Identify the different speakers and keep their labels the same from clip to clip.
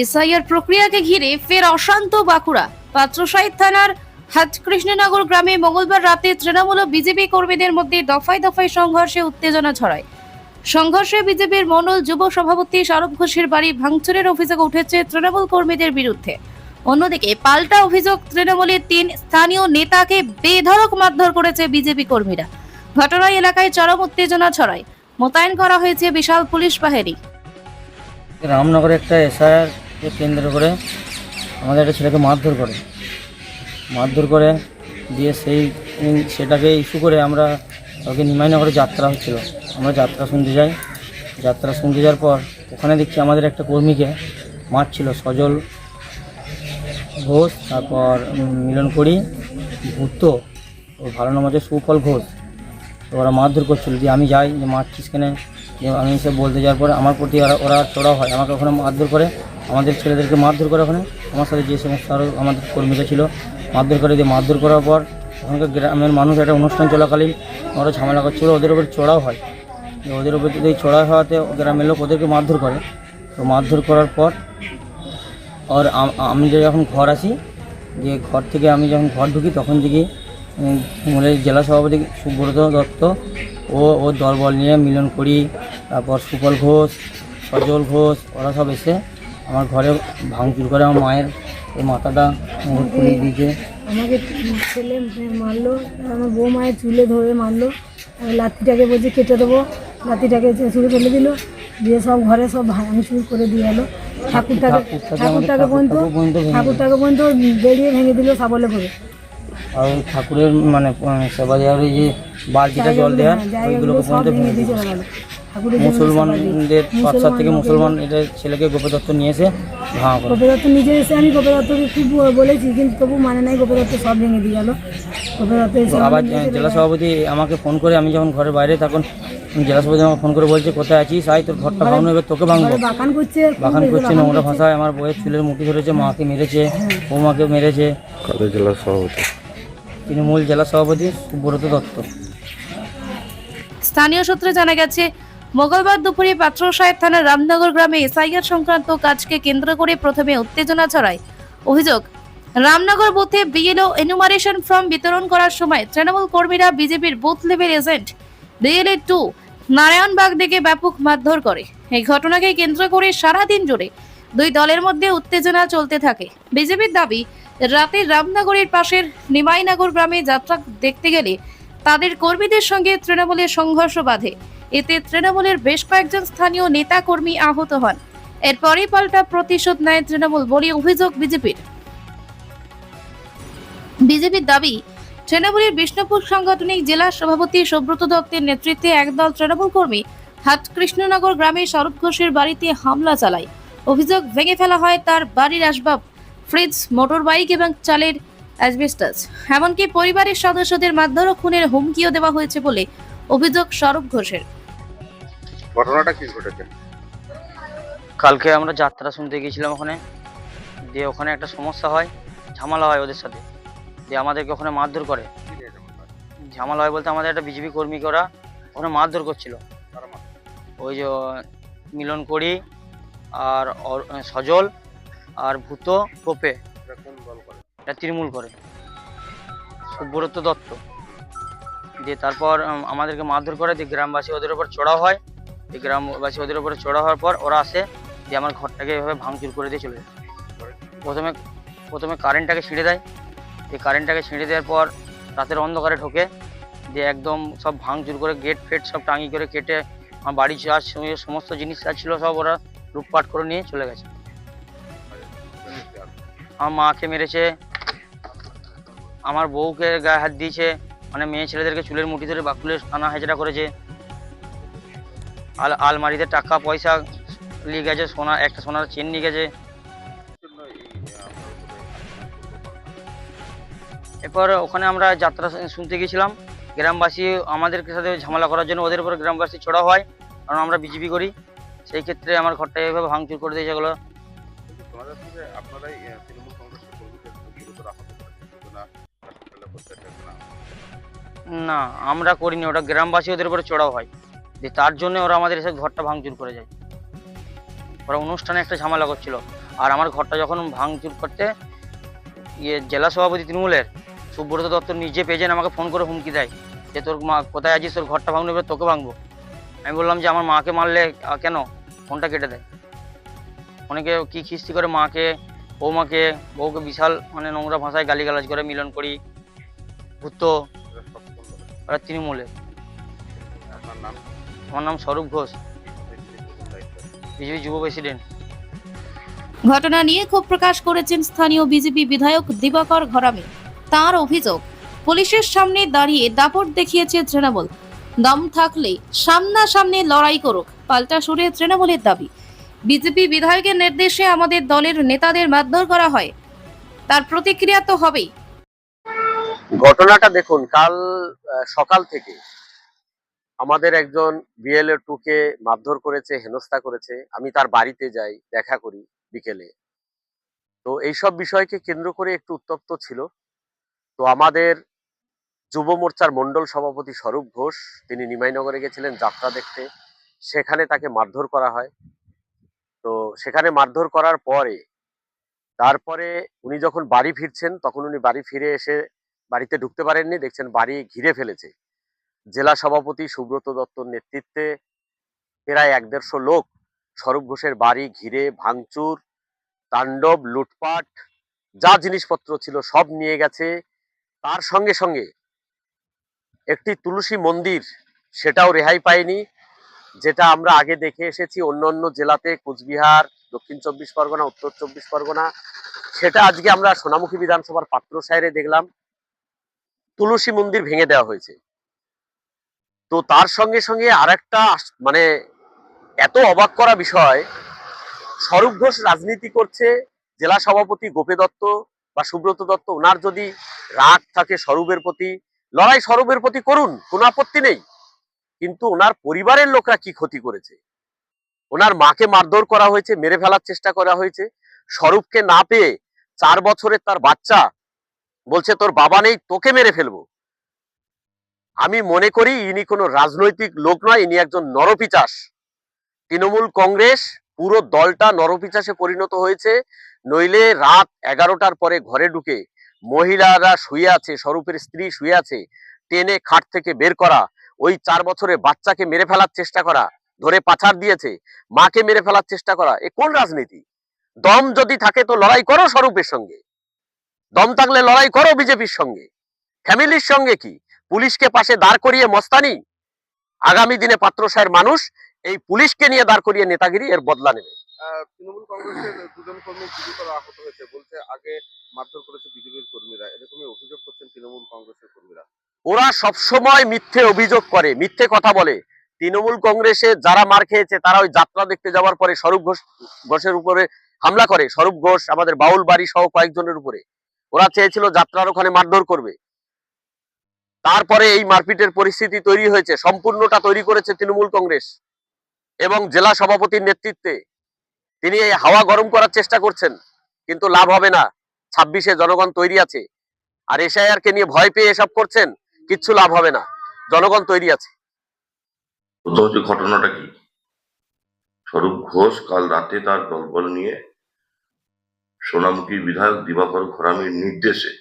Speaker 1: SIR প্রক্রিয়াকে ঘিরে ফের অশান্ত বাঁকুড়া। পাত্রসাহিদ থানার হাটকৃষ্ণনগর গ্রামে মঙ্গলবার রাতে তৃণমূল ও বিজেপি কর্মীদের মধ্যে দফায় দফায় সংঘর্ষে উত্তেজনা ছড়ায়। সংঘর্ষে বিজেপির মণ্ডল যুব সভাপতি স্বরূপ ঘোষের বাড়ি ভাঙচুরের অভিযোগ উঠেছে তৃণমূল কর্মীদের বিরুদ্ধে। অন্যদিকে পাল্টা অভিযোগ তৃণমূলের তিন স্থানীয় নেতাকে বেধড়ক মারধর করেছে বিজেপি কর্মীরা। ঘটনায় এলাকায় চরম উত্তেজনা ছড়ায়। মোতায়েন করা হয়েছে বিশাল পুলিশ বাহিনী।
Speaker 2: রামনগরে একটা এসআইআর কেন্দ্র করে আমাদের একটা ছেলেকে মারধর করে। মারধর করে দিয়ে সেই সেটাকে ইস্যু করে আমরা ওকে নিমাইনগরে যাত্রা হচ্ছিল। আমরা যাত্রা শুনতে যাই। যাত্রা শুনতে যাওয়ার পর ওখানে দেখছি আমাদের একটা কর্মীকে মারছিল সজল ঘোষ, তারপর মিলন করি, ভূত ও ভালো নাম হচ্ছে সুফল ঘোষ। তো ওরা মারধর করছিল দিয়ে আমি যাই, যে মারছিস কেন? যে আমি এসে বলতে যাওয়ার পরে আমার প্রতি ওরা ওরা চড়া হয়। আমাকে ওখানে মারধর করে আমাদের ছেলেদেরকে মারধর করে ওখানে। আমার সাথে যে সমস্ত আরও আমাদের কর্মীরা ছিল, মারধর করে দিয়ে মারধর করার পর ওখানকার গ্রামের মানুষ একটা অনুষ্ঠান চলাকালীন ওরা ঝামেলা করছিল, ওদের উপর চড়াও হয়। ওদের উপর যদি চড়া হওয়াতে গ্রামের লোক ওদেরকে মারধর করে। তো মারধর করার পর আর আমি যখন ঘর আসি যে ঘর থেকে আমি যখন ঘর ঢুকি, তখন থেকে মূলের জেলা সভাপতি সুব্রত দত্ত ও ও দলবল নিয়ে মিলন করি, তারপর সুফল ঘোষ, সজল ঘোষ, ওরা সব এসে আমার ঘরে ভাঙচুর করে আমার মায়ের এই মাথাটা মুখ পুড়িয়ে দিয়েছে।
Speaker 3: আমাকে ছেলে মারলো আমার বউ মায়ের চুলে ধরে মারলো আর লাঠিটাকে বলছে কেটে দেবো লাঠিটাকে শুরু ফেলে দিল দিয়ে সব ঘরে সব ভাঙচুর করে দিয়ে এলো। ঠাকুরটাকে
Speaker 2: ঠাকুরটাকে
Speaker 3: পর্যন্ত
Speaker 2: ঠাকুরটাকে পর্যন্ত
Speaker 3: বেরিয়ে ভেঙে দিল সাবলে করে
Speaker 2: আর ঠাকুরের মানে সেবা দেওয়ার ওই যে বালতিটা জল দেওয়ার
Speaker 3: হ্যাঁ,
Speaker 2: ওইগুলোকে পর্যন্ত
Speaker 3: ভেঙে দিয়ে চলে গেল
Speaker 2: মুসলমানদের পাঁচসাত থেকে মুসলমান এদের ছেলেকে গোপে দত্ত নিয়ে এসে ভাঙা করে।
Speaker 3: গোপে দত্ত নিজে এসে আমি গোপে দত্তকে খুব বলেছি কিন্তু তবু মানে নাই গোপে দত্ত সব ভেঙে দিয়ে গেল। গোপে দত্ত এসে
Speaker 2: আবার জেলা সভাপতি আমাকে ফোন করে আমি যখন ঘরের বাইরে তখন জেলা সভাপতি আমাকে ফোন করে বলছে কোথায় আছিস? আয় তোর ঘরটা ভাঙনো এবার তোকে ভাঙবো।
Speaker 3: বাগান করছে
Speaker 2: বাগান করছে নোংরা ভাষায় আমার বইয়ের চুলের মুখে ধরেছে মাকে মেরেছে বৌমাকে মেরেছে।
Speaker 4: জেলা সভাপতি?
Speaker 2: তৃণমূল জেলা সভাপতি সুব্রত দত্ত।
Speaker 1: স্থানীয় সূত্রে জানা গেছে মঙ্গলবার দুপুরে পাত্র সাহেব থানার রামনগর গ্রামে এসআইআর সংক্রান্ত কাজকে কেন্দ্র করে প্রথমে উত্তেজনা ছড়ায়। অভিযোগ, রামনগর বুথে বিএলও এনুমারেশন ফর্ম বিতরণ করার সময় তৃণমূল কর্মীরা বিজেপির booth level agent BLA two Narayanbag দিকে ব্যাপক মারধর করে। এই ঘটনাকে কেন্দ্র করে সারাদিন জুড়ে দুই দলের মধ্যে উত্তেজনা চলতে থাকে। বিজেপির দাবি, রাতে রামনগরের পাশের নিমাইনগর গ্রামে যাত্রা দেখতে গেলে তাদের কর্মীদের সঙ্গে তৃণমূলের সংঘর্ষ বাধে। এতে তৃণমূলের বেশ কয়েকজন স্থানীয় নেতা কর্মী আহত হন। এরপরই পাল্টা প্রতিশোধ নেয় তৃণমূল বলে অভিযোগ বিজেপির। বিজেপির দাবি, তৃণমূলের বিষ্ণুপুর সাংগঠনিক জেলা সভাপতি সুব্রত দত্তের নেতৃত্বে একদল তৃণমূল কর্মী হাট কৃষ্ণনগর গ্রামে স্বরূপ ঘোষের বাড়িতে হামলা চালায়। অভিযোগ ভেঙে ফেলা হয় তার বাড়ির আসবাব, ফ্রিজ মোটর বাইক এবং চালের অ্যাসবেস্টাস। এমনকি পরিবারের সদস্যদের মারধর খুনের হুমকিও দেওয়া হয়েছে বলে অভিযোগ স্বরূপ ঘোষের।
Speaker 4: ঘটনাটা কি ঘটেছে?
Speaker 2: কালকে আমরা যাত্রা শুনতে গিয়েছিলাম ওখানে দিয়ে ওখানে একটা সমস্যা হয় ঝামেলা হয় ওদের সাথে। দিয়ে আমাদেরকে ওখানে মারধর করে। ঝামেলা হয় বলতে আমাদের একটা বিজেপি কর্মীকে ওরা ওখানে মারধর করছিল। ওই যে মিলন করি আর সজল আর ভূত কোপে এটা তৃণমূল করে। সুব্রত দত্ত। দিয়ে তারপর আমাদেরকে মারধর করে দিয়ে গ্রামবাসী ওদের উপর চড়া হয় দিয়ে গ্রামবাসী ওদের উপরে চড়া হওয়ার পর ওরা আসে দিয়ে আমার ঘরটাকে এভাবে ভাঙচুর করে দিয়ে চলে যায়। প্রথমে প্রথমে কারেন্টটাকে ছিঁড়ে দেয়। দিয়ে কারেন্টটাকে ছিঁড়ে দেওয়ার পর রাতের অন্ধকারে ঢোকে দিয়ে একদম সব ভাঙচুর করে গেট ফেট সব টাঙি করে কেটে আমার বাড়ি যা সমস্ত জিনিস যা ছিল সব ওরা লুটপাট করে নিয়ে চলে গেছে। আমার মাকে মেরেছে, আমার বউকে গায়ে হাত দিয়েছে মানে মেয়ে ছেলেদেরকে চুলের মুঠি ধরে বাকুলে টানা হেঁচড়া করেছে আল আলমারিতে টাকা পয়সা নিয়ে গেছে সোনা একটা সোনার চেন নিয়ে গেছে এরপর ওখানে আমরা যাত্রা শুনতে গিয়েছিলাম গ্রামবাসী আমাদের সাথে ঝামেলা করার জন্য ওদের উপর গ্রামবাসী চড়া হয় কারণ আমরা বিজেপি করি সেই ক্ষেত্রে আমার ঘরটা এভাবে ভাঙচুর করে দিয়েছে এগুলো
Speaker 4: আপনারাই তৃণমূল কংগ্রেসের কর্মীদের না,
Speaker 2: আমরা করিনি। ওটা গ্রামবাসী ওদের উপরে চড়াও হয়। যে তার জন্য ওরা আমাদের এসে ঘরটা ভাঙচুর করে যায়। ওরা অনুষ্ঠানে একটা ঝামেলা করছিল। আর আমার ঘরটা যখন ভাঙচুর করতে ইয়ে জেলা সভাপতি তৃণমূলের সুব্রত দত্ত নিজে পেজেন আমাকে ফোন করে হুমকি দেয় যে তোর মা কোথায় আছিস, তোর ঘরটা ভাঙবে, এবার তোকে ভাঙবো। আমি বললাম যে আমার মাকে মারলে কেন? ফোনটা কেটে দেয়। অনেকে কি খিস্তি করে মাকে, বৌমাকে, বউকে বিশাল মানে নোংরা ভাষায় গালিগালাজ করে মিলন করি। ভূত ওরা তৃণমূলের।
Speaker 4: আপনার নাম?
Speaker 2: আমার নাম স্বরূপ ঘোষ? বিজেপি যুব প্রেসিডেন্ট।
Speaker 1: ঘটনা নিয়ে ক্ষোভ প্রকাশ করেছেন স্থানীয় বিজেপি বিধায়ক দিবাকর ঘরামি। তার অভিযোগ পুলিশের সামনে দাঁড়িয়ে দাপট দেখিয়েছে তৃণমূল। দম থাকলে সামনাসামনি লড়াই করুক পাল্টা সুরে তৃণমূলের দাবি। বিজেপি বিধায়কের নির্দেশে আমাদের দলের নেতাদের মারধর করা হয়। তার প্রতিক্রিয়া তো হবেই।
Speaker 5: ঘটনাটা দেখুন, কাল সকাল থেকে আমাদের একজন বিএলএ টুকে মারধর করেছে, হেনস্থা করেছে। আমি তার বাড়িতে যাই, দেখা করি বিকেলে। তো এইসব বিষয়কে কেন্দ্র করে একটু উত্তপ্ত ছিল। তো আমাদের যুব মোর্চার মন্ডল সভাপতি স্বরূপ ঘোষ, তিনি নিমাইনগরে গেছিলেন যাত্রা দেখতে। সেখানে তাকে মারধর করা হয়। তো সেখানে মারধর করার পরে, তারপরে উনি যখন বাড়ি ফিরছেন, তখন উনি বাড়ি ফিরে এসে বাড়িতে ঢুকতে পারেননি, দেখছেন বাড়ি ঘিরে ফেলেছে। জেলা সভাপতি সুব্রত দত্তর নেতৃত্বে প্রায় এক দেড়শো লোক, স্বরূপ ঘোষের বাড়ি ঘিরে, ভাঙচুর, তাণ্ডব, লুটপাট, যা জিনিসপত্র ছিল সব নিয়ে গেছে। তার সঙ্গে সঙ্গে একটি তুলসী মন্দির সেটাও রেহাই পায়নি, যেটা আমরা আগে দেখে এসেছি। অন্য অন্য জেলাতে কুচবিহার, দক্ষিণ চব্বিশ পরগনা, উত্তর চব্বিশ পরগনা, সেটা আজকে আমরা সোনামুখী বিধানসভার পাত্র সাইরে দেখলাম। তুলসী মন্দির ভেঙে দেওয়া হয়েছে। তো তার সঙ্গে সঙ্গে আরেকটা আস- মানে এত অবাক করা বিষয়, স্বরূপ ঘোষ রাজনীতি করছে, জেলা সভাপতি গোপে দত্ত বা সুব্রত দত্ত ওনার যদি রাগ থাকে স্বরূপের প্রতি, লড়াই স্বরূপের প্রতি করুন, কোনো আপত্তি নেই। কিন্তু ওনার পরিবারের লোকরা কি ক্ষতি করেছে? ওনার মাকে মারধর করা হয়েছে, মেরে ফেলার চেষ্টা করা হয়েছে। স্বরূপকে না পেয়ে চার বছরের তার বাচ্চা বলছে, তোর বাবা নেই, তোকে মেরে ফেলব। আমি মনে করি, ইনি কোনো রাজনৈতিক লোক নয়, ইনি একজন নরপিচাস। তৃণমূল কংগ্রেস পুরো দলটা নরপিচাসে পরিণত হয়েছে, নইলে রাত এগারোটার পরে ঘরে ঢুকে মহিলারা শুয়ে আছে, স্বরূপের স্ত্রী শুয়ে আছে, টেনে খাট থেকে বের করা, ওই চার বছরের বাচ্চাকে মেরে ফেলার চেষ্টা করা, ধরে পাছার দিয়েছে, মাকে মেরে ফেলার চেষ্টা করা, এ কোন রাজনীতি? দম যদি থাকে তো লড়াই করো স্বরূপের সঙ্গে। দম থাকলে লড়াই করো বিজেপির সঙ্গে। ফ্যামিলির সঙ্গে কি? পুলিশকে পাশে দাঁড় করিয়ে মস্তানি? আগামী দিনে পাত্রসায়ের মানুষ এই পুলিশকে নিয়ে দাঁড় করিয়ে নেতাগিরি এর বদলা নেবে।
Speaker 4: তৃণমূল কংগ্রেসের দুজন কর্মী গুরুতর আহত হয়েছে। বলছে আগে মারধর করেছে বিজেপির কর্মীরা। এরকমই অভিযোগ করছেন তৃণমূল কংগ্রেসের কর্মীরা।
Speaker 5: ওরা সবসময় মিথ্যে অভিযোগ করে মিথ্যে কথা বলে। তৃণমূল কংগ্রেসে যারা মার খেয়েছে তারা ওই যাত্রা দেখতে যাওয়ার পরে স্বরূপ ঘোষ ঘোষের উপরে হামলা করে। স্বরূপ ঘোষ আমাদের বাউল বাড়ি সহ কয়েকজনের উপরে। ওরা চেয়েছিল যাত্রার ওখানে মারধর করবে। তারপরে এই মারপিটের পরিস্থিতি তৈরি হয়েছে, সম্পূর্ণটা তৈরি করেছে তৃণমূল কংগ্রেস এবং জেলা সভাপতির নেতৃত্বে। তিনি এই হাওয়া গরম করার চেষ্টা করছেন, কিন্তু লাভ হবে না। ছাব্বিশে জনগণ তৈরি আছে। আর এসআইআর কে নিয়ে ভয় পেয়ে এসব করছেন, কিচ্ছু লাভ হবে না। জনগণ তৈরি আছে।
Speaker 6: ঘটনাটা কি? স্বরূপ ঘোষ কাল রাতে তার দলবল নিয়ে সোনামুখী বিধায়ক দিবাকর ঘরামির নির্দেশে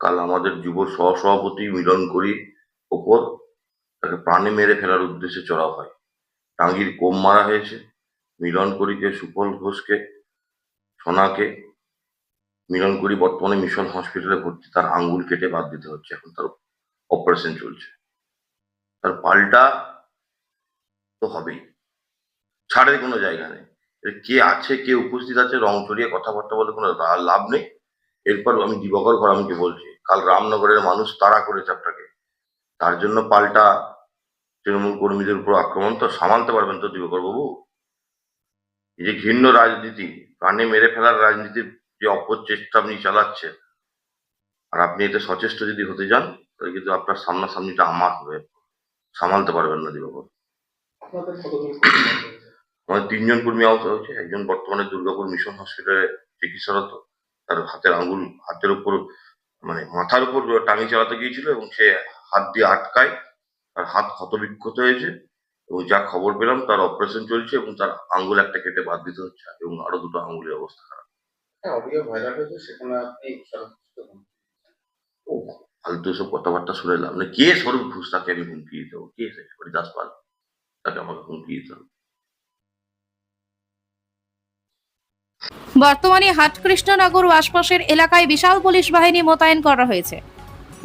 Speaker 6: কাল আমাদের যুব সহসভাপতি মিলন করি ওপর তাকে প্রাণে মেরে ফেলার উদ্দেশ্যে চড়া হয়। টাঙ্গির কোম মারা হয়েছে? মিলন করিকে, সুফল ঘোষকে, সোনাকে। মিলন করি বর্তমানে মিশন হসপিটালে ভর্তি, তার আঙ্গুল কেটে বাদ দিতে হচ্ছে, এখন তার অপারেশন চলছে। তার পাল্টা তো হবেই। ছাড়ের কোনো জায়গা নেই। কে আছে, কে উপস্থিত আছে, রং চড়িয়ে কথাবার্তা বলে কোনো লাভ নেই। এরপর আমি দিবাকর ঘরামিকে বলছি, কাল রামনগরের মানুষ তাড়া করেছে আপনাকে। তার জন্য পাল্টা তৃণমূল কর্মীদের উপর আক্রমণ, তো সামালতে পারবেন তো দিবাকর বাবু? এই যে ঘৃণ্য রাজনীতি, প্রাণে মেরে ফেলার রাজনীতির যে অপচেষ্টা আপনি চালাচ্ছেন, আর আপনি এতে সচেষ্ট যদি হতে যান, তাহলে কিন্তু আপনার সামনাসামনিটা আমার হবে সামালতে পারবেন না দিবাকর। আমাদের তিনজন কর্মী আহত হয়েছে একজন বর্তমানে দুর্গাপুর মিশন হসপিটালে চিকিৎসারত। তার হাতের আঙ্গুল হাতের উপর মানে মাথার উপর টাঙি চালাতে গিয়েছিল এবং সে হাত দিয়ে আটকায় তার হাত ক্ষতবিক্ষত হয়েছে এবং যা খবর পেলাম তার অপারেশন চলছে এবং তার আঙ্গুল একটা কেটে বাদ দিতে হচ্ছে এবং আরও দুটো আঙ্গুলের অবস্থা খারাপ।
Speaker 7: অডিও ভাইরাল হয়েছে সেখানে আপনি
Speaker 6: ও ফালতু সব কথাবার্তা শুনে লাভ নেই। কে স্বরূপ ঘোষ তাকে আমি হুমকি দিতে হবে কে সে? হরিদাস পাল তাকে আমাকে হুমকি দিতে হবে।
Speaker 1: বর্তমানে হাটকৃষ্ণনগর ও আশপাশের এলাকায় বিশাল পুলিশ বাহিনী মোতায়েন করা হয়েছে।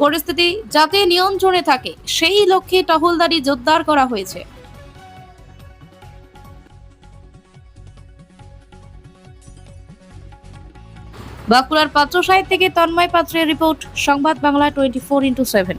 Speaker 1: পরিস্থিতি যাতে নিয়ন্ত্রণে থাকে, সেই লক্ষ্যে টহলদারি জোরদার করা হয়েছে। বাঁকুড়ার পাত্র সাহেব থেকে তন্ময় পাত্রের report, Sangbad Bangla twenty four into seven.